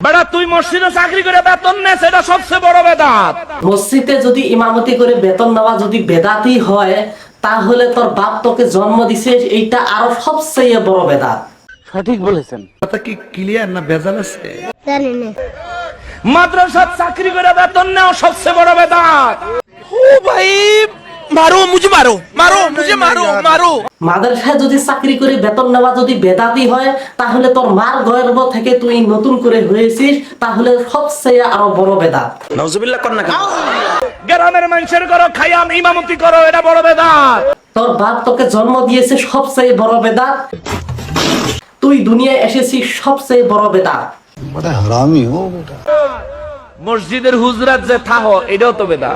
বেটা তুই মসজিদে চাকরি করে বেতন নে সেটা সবচেয়ে বড় বেদাত। মসজিদে যদি ইমামতি করে বেতন নেওয়া যদি বেদাতি হয় তাহলে তোর বাপ তোকে জন্ম দিছে এইটা আরও সবচেয়ে বড় বেদাত। কথা কি ক্লিয়ার না ভেজাল আছে? জানি না। মাদ্রাসা চাকরি করে বেতন নেওয়া সবচেয়ে বড় বেদাত। মারো মুঝে মারো মারো মুঝে মারো মারো। মাদ্রাসায় যদি চাকরি করে বেতন নেওয়া যদি বেদাতি হয় তাহলে তোর মার গর্ব থেকে তুই নতুন করে হয়েছিস তাহলে সবচেয়ে আরও বড় বেদা নজুবিল্লাহ কর না কেন? গ্রামের মানুষের করো খাইয়াম ইমামতি করো এটা বড় বেদা তোর বাপ তোকে জন্ম দিয়েছে সবচেয়ে বড় বেদা তুই দুনিয়ায় এসেছিস সবচেয়ে বড় বেদা হারামি ও বেটা। মসজিদের হুজরাত যে থাহ এটাও তো বেদা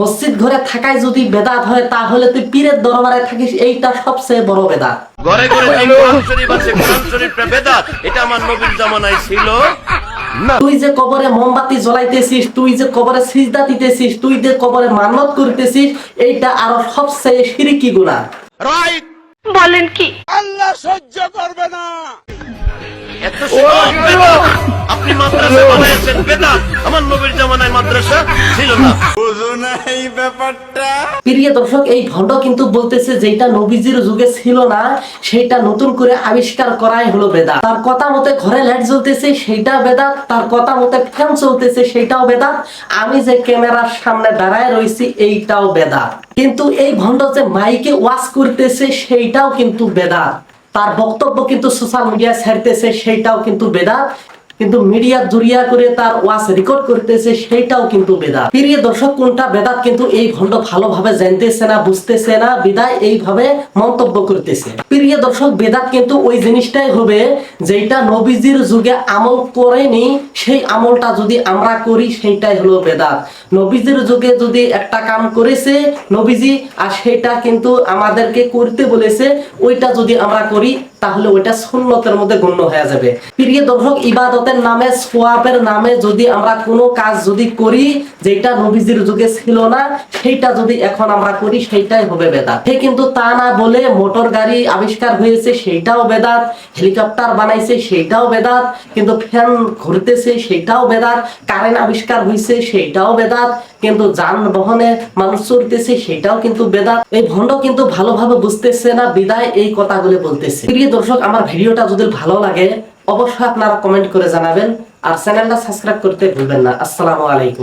মসজিদ ঘরে থাকায় যদি বেদাত হয় তাহলে তুই পীরের দরবারে থাকিস এইটা সবচেয়ে বড় বেদাত। ঘরে ঘরে যে কোরআন শরীফ আছে কোরআন শরীফটা বেদাত এটা আমার নবীর জামানায় ছিল। তুই যে কবরে মোমবাতি জ্বলাইতেছিস তুই যে কবরে সিজদা দিতেছিস তুই যে কবরে মান্নত করতেছিস এইটা আরও সবচেয়ে সিরিকি গুণা রাইট বলেন কি? আল্লাহ সহ্য এত সহজ বেদাত। আপনি মাদ্রাসা বানাইছেন বেদাত। আমার নবীর জামানায় মাদ্রাসা ছিল না। প্রিয় দর্শক, এই ভণ্ড কিন্তু বলতেছে যেটা নবীজির যুগে ছিল না সেটা নতুন করে আবিষ্কার করাই হলো বেদাত। তার কথা মতে ঘরে লাইট জ্বলতেছে, সেইটা বেদাত। তার কথা মতে ফ্যান চলতেছে, সেইটাও বেদাত। আমি যে ক্যামেরার সামনে দাঁড়ায় রয়েছি, এইটাও বেদাত। কিন্তু এই ভণ্ড যে মাইকে ওয়াশ করতেছে, সেইটাও কিন্তু বেদাত। তার বক্তব্য কিন্তু সোশ্যাল মিডিয়ায় ছাড়তেছে, সেইটাও কিন্তু বেদাত। কিন্তু মিডিয়া জুরিয়া করে তার ওয়াজ রেকর্ড করতেছে, সেইটাও কিন্তু বেদাত। প্রিয় দর্শক, কোনটা বেদাত কিন্তু এই ভণ্ড ভালোভাবে জানতেছে না, বুঝতেছে না, বিদায় এইভাবে মন্তব্য করতেছে। প্রিয় দর্শক, বেদাত কিন্তু ওই জিনিসটাই হবে যেটা নবীজির যুগে আমল করেনি, সেই আমলটা যদি আমরা করি, সেইটাই হলো বেদাত। নবীজির যুগে যদি একটা কাম করেছে নবীজি, আর সেটা কিন্তু আমাদেরকে করতে বলেছে, ওইটা যদি আমরা করি, তাহলে ওইটা সুন্নতের মধ্যে গণ্য হয়ে যাবে। প্রিয় দর্শক, ইবাদতের নামে, সোয়াবের নামে যদি আমরা কোনো কাজ যদি করি যেটা নবীজির যুগে ছিল না, সেইটা যদি এখন আমরা করি, সেইটাই হবে বেদাত। সে কিন্তু তা না বলে মোটর গাড়ি আবিষ্কার হয়েছে, সেইটাও বেদাত। হেলিকপ্টার বানাইছে, সেইটাও বেদাত। কিন্তু ফ্যান ঘুরতেছে, সেইটাও বেদাত। কারেন্ট আবিষ্কার হয়েছে সেইটাও বেদাত। কিন্তু যানবাহনে মানুষ চড়তেছে সেটাও কিন্তু বেদাত। এই ভণ্ড কিন্তু ভালোভাবে বুঝতেছে না, বিদায় এই কথাগুলো বলতেছে। প্রিয় দর্শক, আমার ভিডিওটা যদি ভালো লাগে, অবশ্যই আপনারা কমেন্ট করে জানাবেন। আর চ্যানেলটা সাবস্ক্রাইব করতে ভুলবেন না। আসসালামু আলাইকুম।